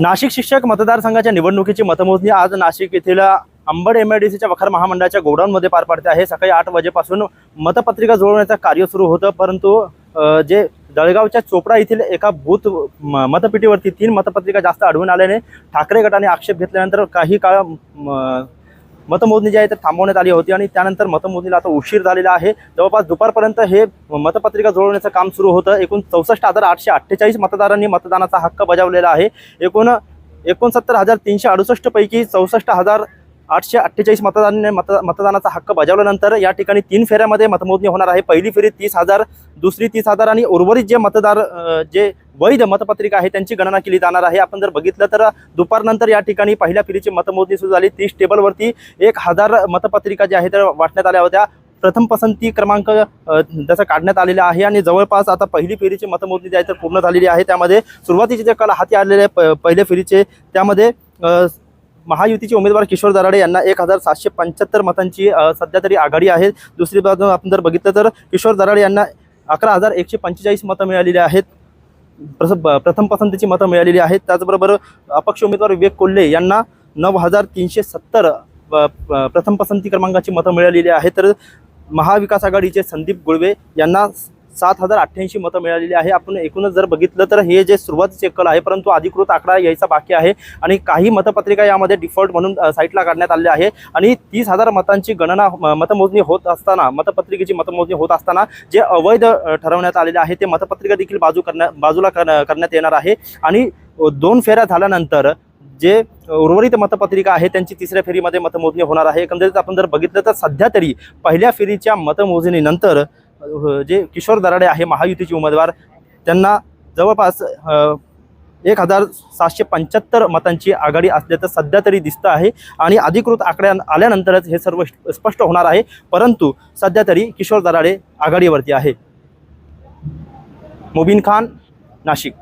नाशिक शिक्षक मतदारसंघाच्या निवडणुकीची मतमोजणी आज नाशिक येथील अंबड एम आय डी सीच्या वखार महामंडळाच्या गोडाऊनमध्ये पार पडते आहे. सकाळी आठ वाजेपासून मतपत्रिका जुळवण्याचं कार्य सुरू होतं परंतु जे जळगावच्या चोपडा येथील एका बूथ म- मतपेटीवरती तीन मतपत्रिका जास्त आढळून आल्याने ठाकरे गटाने आक्षेप घेतल्यानंतर काही काळ म- मतमोजणी जी आहे ते थांबवण्यात आली होती आणि त्यानंतर मतमोजणीला आता उशीर झालेला आहे. जवळपास दुपारपर्यंत हे मतपत्रिका जुळवण्याचं काम सुरू होतं. एकूण चौसष्ट हजार आठशे अठ्ठेचाळीस मतदारांनी मतदानाचा हक्क बजावलेला आहे. एकूण एकोणसत्तर हजार तीनशे अडुसष्ट पैकी चौसष्ट हजार आठशे अठ्ठेचाळीस मतदान मत मतदानाचा हक्क बजावल्यानंतर या ठिकाणी तीन फेऱ्यामध्ये मतमोजणी होणार आहे. पहिली फेरी तीस हजार दुसरी तीस हजार आणि उर्वरित जे मतदार जे वैध मतपत्रिका आहे त्यांची गणना केली जाणार आहे. आपण जर बघितलं तर दुपारनंतर या ठिकाणी पहिल्या फेरीची मतमोजणी सुरू झाली. तीस टेबलवरती एक हजार मतपत्रिका ज्या आहेत वाटण्यात आल्या होत्या. प्रथम पसंती क्रमांक जसं त्याचा काढण्यात आलेला आहे आणि जवळपास आता पहिली फेरीची मतमोजणी जी आहे तर पूर्ण झालेली आहे. त्यामध्ये सुरुवातीचे जे कल हाती आलेले प पहिल्या फेरीचे त्यामध्ये महायुतीचे उमेदवार किशोर दराडे यांना एक हजार सातशे पंच्याहत्तर मतांची सध्या तरी आघाडी आहे. दुसरी बाजू आपण जर बघितलं तर किशोर दराडे यांना अकरा हजार एकशे पंचेचाळीस मतं मिळालेली आहेत. प्रस- ब- प्रथम पसंतीची मतं मिळालेली आहेत. त्याचबरोबर अपक्ष उमेदवार विवेक कोल्हे यांना नऊ हजार तीनशे सत्तर प्रथम पसंती क्रमांकाची मतं मिळालेली आहेत. तर महाविकास आघाडीचे संदीप गुळवे यांना सात हजार अठ्ठ्याऐंशी मतं मिळालेली आहे. आपण एकूणच जर बघितलं तर हे जे सुरुवातीचे कल आहे परंतु अधिकृत आकडा यायचा बाकी आहे आणि काही मतपत्रिका यामध्ये डिफॉल्ट म्हणून साईटला काढण्यात आले आहे. आणि तीस हजार मतांची गणना मतमोजणी होत असताना मतपत्रिकेची मतमोजणी होत असताना जे अवैध ठरवण्यात आलेले आहे ते मतपत्रिका देखील बाजू करण्या बाजूला करण्यात येणार आहे. आणि दोन फेऱ्या झाल्यानंतर जे उर्वरित मतपत्रिका आहे त्यांची तिसऱ्या फेरीमध्ये मतमोजणी होणार आहे. एकंदरीत आपण जर बघितलं तर सध्या तरी पहिल्या फेरीच्या मतमोजणीनंतर जे किशोर दराडे आहे महायुतीचे उमेदवार त्यांना जवळपास एक हजार सातशे पंच्याहत्तर मतांची आघाडी असल्याचं सध्या तरी दिसतं आहे आणि अधिकृत आकड्या आल्यानंतरच हे सर्व स्पष्ट होणार आहे. परंतु सध्या तरी किशोर दराडे आघाडीवरती आहे. मुबीन खान नाशिक.